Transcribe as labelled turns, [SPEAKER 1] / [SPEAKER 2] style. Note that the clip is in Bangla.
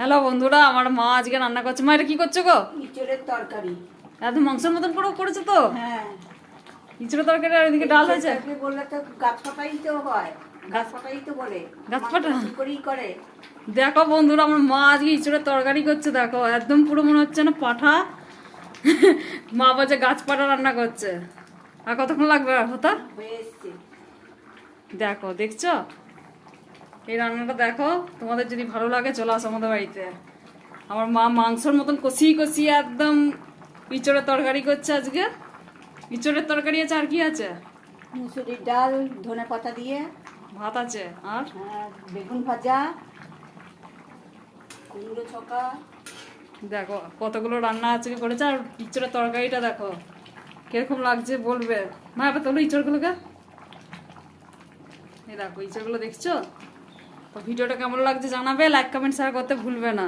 [SPEAKER 1] হ্যালো বন্ধুরা আমার মা আজকে রান্না করছে। মা এটা কি করছ গো?
[SPEAKER 2] ইঁচড়ের তরকারি।
[SPEAKER 1] এত মাংসের মতন করে করেছ তো?
[SPEAKER 2] হ্যাঁ।
[SPEAKER 1] ইঁচড়ো তরকারি আর ওইদিকে ডাল হয়েছে?
[SPEAKER 2] তরকারি বললে তো গাছ পাতাই তো হয়। গাছ পাতাই তো বলে।
[SPEAKER 1] গাছ পাতা?
[SPEAKER 2] করেই করে?
[SPEAKER 1] দেখো বন্ধুরা আমার মা আজকে ইঁচড়ের তরকারি করছে দেখো। একদম পুরো মনে হচ্ছে না পাঠা। মা বলছে গাছ পাটা রান্না করছে। আর কতক্ষণ লাগবে হতা? দেখো দেখছ? এই রান্নাটা দেখো তোমাদের যদি ভালো লাগে চলে আসো আমাদের বাড়িতে। আমার মা মাংসর মতন কষিয়ে কষিয়ে একদম ইঁচড়ের তরকারি করছে আজকে। ইঁচড়ের তরকারি আছে আর কি আছে?
[SPEAKER 2] মুসুরির ডাল ধনে পাতা দিয়ে।
[SPEAKER 1] ভাত আছে আর?
[SPEAKER 2] আর বেগুন ভাজা কুমড়ো ছকা।
[SPEAKER 1] দেখো কতগুলো রান্না আজকে করেছে আর ইঁচড়ের তরকারিটা দেখো কীরকম লাগছে বলবে। মা এবার তোলো ইঁচড়গুলোকে। এই দেখো ইঁচড়গুলো দেখছ? ভিডিওটা কেমন লাগছে জানাবে? লাইক কমেন্ট শেয়ার করতে ভুলবে না।